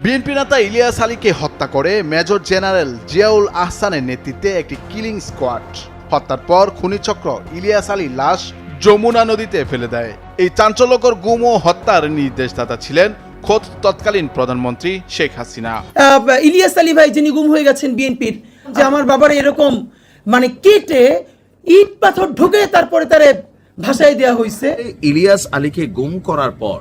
BNP নেতা ইলিয়াস আলীকে হত্যা করে মেজর জেনারেল জিয়াউল আহসানের নেতৃত্বে একটি কিলিং স্কোয়াড। হত্যার পর খুনিচক্র ইলিয়াস আলী লাশ যমুনা নদীতে ফেলে দেয়। এই চাঞ্চল্যকর গুম ও হত্যার নির্দেশদাতা ছিলেন খোদ তৎকালীন প্রধানমন্ত্রী শেখ হাসিনা। আহ, ইলিয়াস আলী ভাই যিনি গুম হয়ে গেছেন বিএনপির যে আমার বাবার এরকম মানে কেটে ইট পাথর ঢুকে তারপরে তারে ভাসায় দেওয়া হয়েছে ইলিয়াস আলীকে গুম করার পর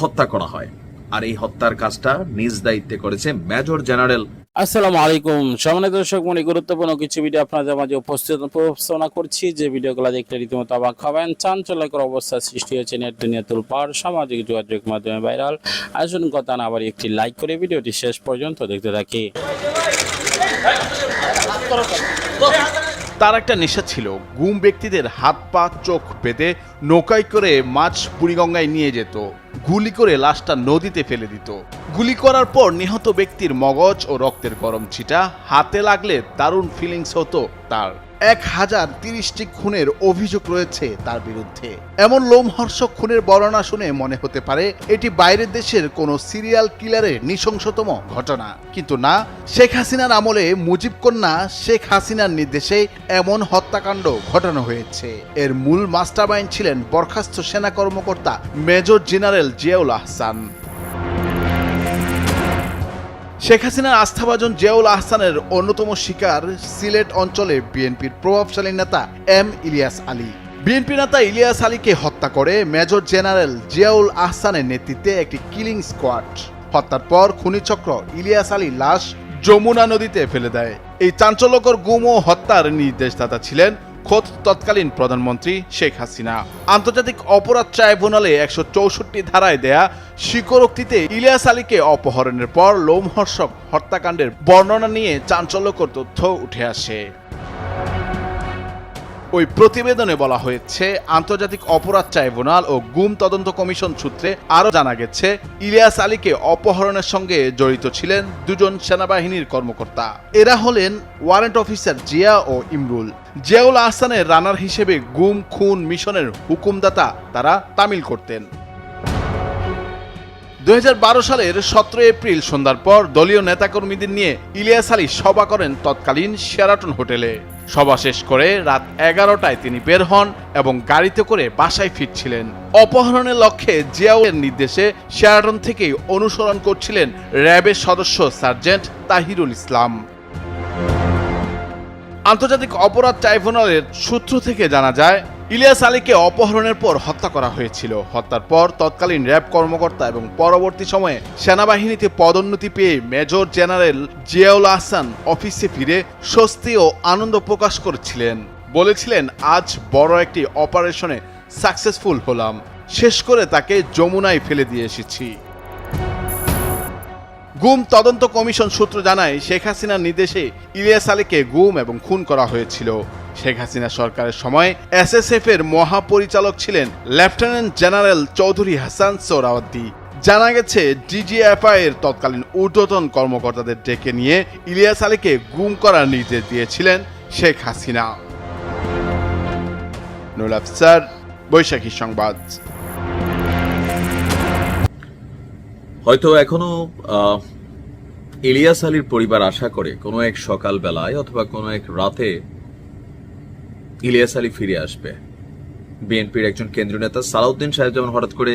হত্যা করা হয়। আর এই হত্যার কাজটা নিজ দায়িত্বে করেছে মেজর জেনারেল। আসসালামু আলাইকুম। সম্মানিত দর্শক, মনে গুরুত্বপূর্ণ কিছু ভিডিও আপনাদের মাঝে উপস্থিত উপস্থাপনা করছি। যে ভিডিওগুলো দেখলে রীতিমতো অবাক হবেন। চাঞ্চল্যকর অবস্থা সৃষ্টি হয়েছে নেট দুনিয়া তুলপার সামাজিক যোগাযোগ মাধ্যমে ভাইরাল। আসুন কথা না আবার একটি লাইক করে ভিডিওটি শেষ পর্যন্ত দেখতে থাকি। তার একটা নেশা ছিল। গুম ব্যক্তিদের হাত, পা, চোখ বেঁধে নৌকায় করে মাছ বুড়িগঙ্গায় নিয়ে যেত। গুলি করে লাশটা নদীতে ফেলে দিত। গুলি করার পর নিহত ব্যক্তির মগজ ও রক্তের গরম ছিটা হাতে লাগলে দারুণ ফিলিংস হতো তার। এক হাজার তিরিশটি খুনের অভিযোগ রয়েছে তার বিরুদ্ধে। এমন লোমহর্ষক খুনের বর্ণনা শুনে মনে হতে পারে, এটি বাইরের দেশের কোনো সিরিয়াল কিলারের নৃশংসতম ঘটনা। কিন্তু না, শেখ হাসিনার আমলে মুজিব কন্যা শেখ হাসিনার নির্দেশে এমন হত্যাকাণ্ড ঘটানো হয়েছে। এর মূল মাস্টারমাইন্ড ছিলেন বরখাস্ত সেনা কর্মকর্তা মেজর জেনারেল জিয়াউল আহসান। শেখ হাসিনার আস্থাভাজন জিয়াউল আহসানের অন্যতম শিকার সিলেট অঞ্চলে বিএনপির প্রভাবশালী নেতা এম ইলিয়াস আলী। বিএনপি নেতা ইলিয়াস আলীকে হত্যা করে মেজর জেনারেল জিয়াউল আহসানের নেতৃত্বে একটি কিলিং স্কোয়াড। হত্যার পর খুনিচক্র ইলিয়াস আলী লাশ যমুনা নদীতে ফেলে দেয়। এই চাঞ্চল্যকর গুম ও হত্যার নির্দেশদাতা ছিলেন খোদ তৎকালীন প্রধানমন্ত্রী শেখ হাসিনা। আন্তর্জাতিক অপরাধ ট্রাইব্যুনালে একশো চৌষট্টি ধারায় দেয়া স্বীকরোক্তিতে ইলিয়াস আলীকে অপহরণের পর লোমহর্ষক হত্যাকাণ্ডের বর্ণনা নিয়ে চাঞ্চল্যকর তথ্য উঠে আসে। ওই প্রতিবেদনে বলা হয়েছে, আন্তর্জাতিক অপরাধ ট্রাইব্যুনাল ও গুম তদন্ত কমিশন সূত্রে আরও জানা গেছে, ইলিয়াস আলীকে অপহরণের সঙ্গে জড়িত ছিলেন দুজন সেনাবাহিনীর কর্মকর্তা। এরা হলেন ওয়ারেন্ট অফিসার জিয়া ও ইমরুল। জিয়াউল আহসানের রানার হিসেবে গুম, খুন মিশনের হুকুমদাতা তারা তামিল করতেন। দু হাজার বারো সালের সতেরো এপ্রিল সন্ধ্যার পর দলীয় নেতাকর্মীদের নিয়ে ইলিয়াস আলী সভা করেন তৎকালীন শেরাটন হোটেলে। সভা শেষ করে রাত এগারোটায় তিনি বের হন এবং গাড়িতে করে বাসায় ফিরছিলেন। অপহরণের লক্ষ্যে জিয়াউলের নির্দেশে শেরাটন থেকেই অনুসরণ করছিলেন র্যাবের সদস্য সার্জেন্ট তাহিরুল ইসলাম। আন্তর্জাতিক অপরাধ ট্রাইব্যুনালের সূত্র থেকে জানা যায় ইলিয়াস আলীকে অপহরণের পর হত্যা করা হয়েছিল। হত্যার পর তৎকালীন র্যাব কর্মকর্তা এবং পরবর্তী সময়ে সেনাবাহিনীতে পদোন্নতি পেয়ে মেজর জেনারেল জিয়াউল আহসান অফিসে ফিরে স্বস্তি ও আনন্দ প্রকাশ করেছিলেন। বলেছিলেন, আজ বড় একটি অপারেশনে সাকসেসফুল হলাম। শেষ করে তাকে যমুনায় ফেলে দিয়ে এসেছি। গুম তদন্ত কমিশন সূত্র জানায়, শেখ হাসিনার নির্দেশে ইলিয়াস আলীকে গুম এবং খুন করা হয়েছিল। শেখ হাসিনা সরকারের সময় এসএসএফ এর মহাপরিচালক ছিলেন লেফটেন্যান্ট জেনারেল চৌধুরী হাসান সোহরাওয়ার্দী জানা গেছে, ডিজিএফআই এর তৎকালীন ঊর্ধ্বতন কর্মকর্তাদের ডেকে নিয়ে ইলিয়াস আলীকে গুম করার নির্দেশ দিয়েছিলেন শেখ হাসিনা। নুল আফসার, বৈশাখী সংবাদ। হয়তো এখনও ইলিয়াস আলীর পরিবার আশা করে কোনো এক সকাল বেলায় অথবা কোনো এক রাতে ইলিয়াস আলী ফিরে আসবে। বিএনপির একজন কেন্দ্রীয় নেতা সালাউদ্দিন সাহেব যেমন হঠাৎ করে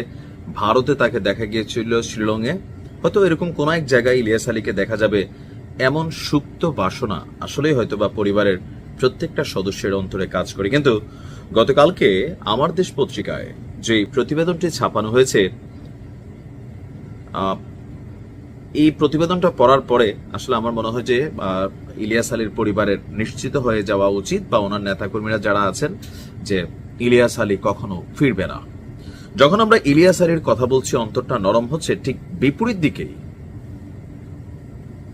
ভারতে তাকে দেখা গিয়েছিল শিলংয়ে, হয়তো এরকম কোন এক জায়গায় ইলিয়াস আলীকে দেখা যাবে এমন সুপ্ত বাসনা আসলেই হয়তো বা পরিবারের প্রত্যেকটা সদস্যের অন্তরে কাজ করে। কিন্তু গতকালকে আমার দেশ পত্রিকায় যে প্রতিবেদনটি ছাপানো হয়েছে এই প্রতিবেদনটা পড়ার পরে আসলে আমার মনে হয় যে ইলিয়াস আলীর পরিবারের নিশ্চিত হয়ে যাওয়া উচিত বা ওনার নেতাকর্মীরা যারা আছেন যে, ইলিয়াস আলী কখনো ফিরবে না। যখন আমরা ইলিয়াস আলীর কথা বলছি, অন্তরটা নরম হচ্ছে, ঠিক বিপরীত দিকেই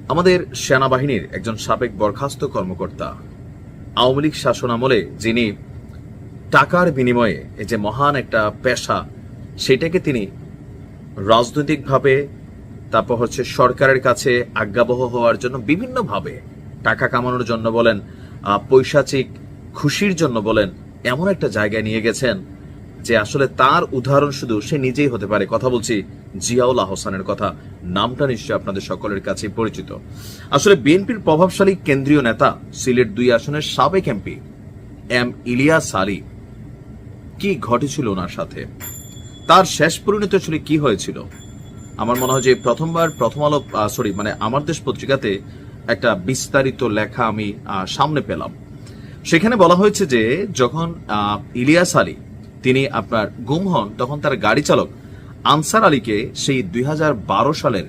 আমাদের সেনাবাহিনীর একজন সাবেক বরখাস্ত কর্মকর্তা, আওয়ামী লীগ শাসন আমলে যিনি টাকার বিনিময়ে এই যে মহান একটা পেশা, সেটাকে তিনি রাজনৈতিকভাবে তারপর হচ্ছে সরকারের কাছে আজ্ঞাবহ হওয়ার জন্য বিভিন্নভাবে টাকা কামানোর জন্য বলেন পৈশাচিক খুশির জন্য বলেন, এমন একটা জায়গায় নিয়ে গেছেন যে আসলে তার উদাহরণ শুধু সে নিজেই হতে পারে। কথা বলছি জিয়াউল আহসানের কথা। নামটা নিশ্চয়ই আপনাদের সকলের কাছে পরিচিত। আসলে বিএনপির প্রভাবশালী কেন্দ্রীয় নেতা সিলেট দুই আসনের সাবেক এমপি এম ইলিয়াস আলী কি ঘটেছিল ওনার সাথে? তার শেষ পরিণতি আসলে কি হয়েছিল? আমার মনে হয় যে প্রথমবার প্রথম আলো সরি মানে আমার দেশ পত্রিকাতে একটা বিস্তারিত লেখা আমি সামনে পেলাম। সেখানে বলা হয়েছে যে যখন ইলিয়াস আলী, তিনি আপনার গুম হন, তখন তার গাড়ি চালক আনসার আলীকে সেই দুই হাজার বারো সালের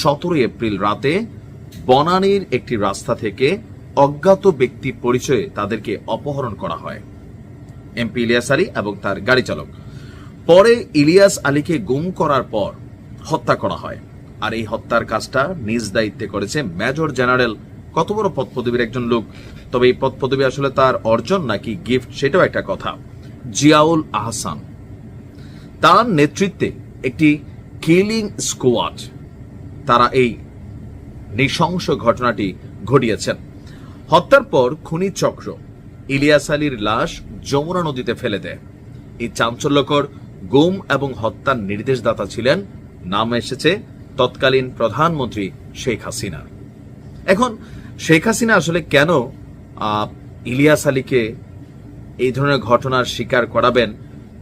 সতেরোই এপ্রিল রাতে বনানীর একটি রাস্তা থেকে অজ্ঞাত ব্যক্তি পরিচয়ে তাদেরকে অপহরণ করা হয়। এমপি ইলিয়াস আলী এবং তার গাড়ি চালক। পরে ইলিয়াস আলীকে গুম করার পর হত্যা করা হয়। আর এই হত্যার কাজটা নিজ দায়িত্বে করেছে মেজর জেনারেল। কত বড় পদ পদবীর একজন লোক। তবে এই পদ পদবী আসলে তার অর্জন নাকি গিফট সেটাও একটা কথা। জিয়াউল আহসান। তার নেতৃত্বে একটি কিলিং স্কোয়াড। তারা এই নৃশংস ঘটনাটি ঘটিয়েছেন। হত্যার পর খুনি চক্র ইলিয়াস আলীর লাশ যমুনা নদীতে ফেলে দেয়। এই চাঞ্চল্যকর গুম এবং হত্যার নির্দেশদাতা ছিলেন নাম এসেছে তৎকালীন প্রধানমন্ত্রী শেখ হাসিনার এখন শেখ হাসিনা আসলে কেন ইলিয়াস আলীকে এই ধরনের ঘটনার শিকার করাবেন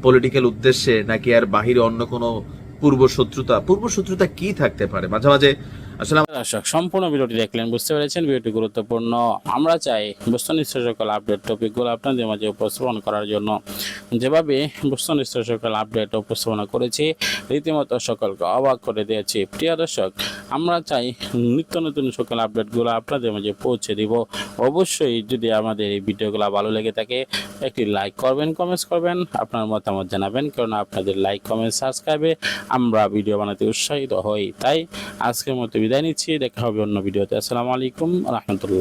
পলিটিক্যাল উদ্দেশ্যে, নাকি আর বাহিরে অন্য কোনো পূর্বশত্রুতা? পূর্বশত্রুতা কি থাকতে পারে? মাঝে মাঝে দর্শক, সম্পূর্ণ ভিডিওটি দেখলেন, বুঝতে পেরেছেন, ভিডিওটি গুরুত্বপূর্ণ। আমরা চাই বস্তুনিষ্ঠ সকল আপডেট টপিকগুলো আপনাদের মাঝে উপস্থাপন করার জন্য। যেভাবে বস্তুনিষ্ঠ সকল আপডেট উপস্থাপনা করেছি, রীতিমতো সকলকে অবাক করে দিয়েছি। প্রিয় দর্শক, আমরা চাই নিত্য নতুন সকল আপডেটগুলো আপনাদের মাঝে পৌঁছে দিব। অবশ্যই যদি আমাদের এই ভিডিওগুলো ভালো লেগে থাকে, একটি লাইক করবেন কমেন্টস করবেন, আপনার মতামত জানাবেন কারণ আপনাদের লাইক কমেন্ট সাবস্ক্রাইবে আমরা ভিডিও বানাতে উৎসাহিত হই। তাই আজকের মতো বিদায় নিচ্ছি দেখা হবে অন্য ভিডিওতে। আসসালামু আলাইকুম রহমতুল্লাহ।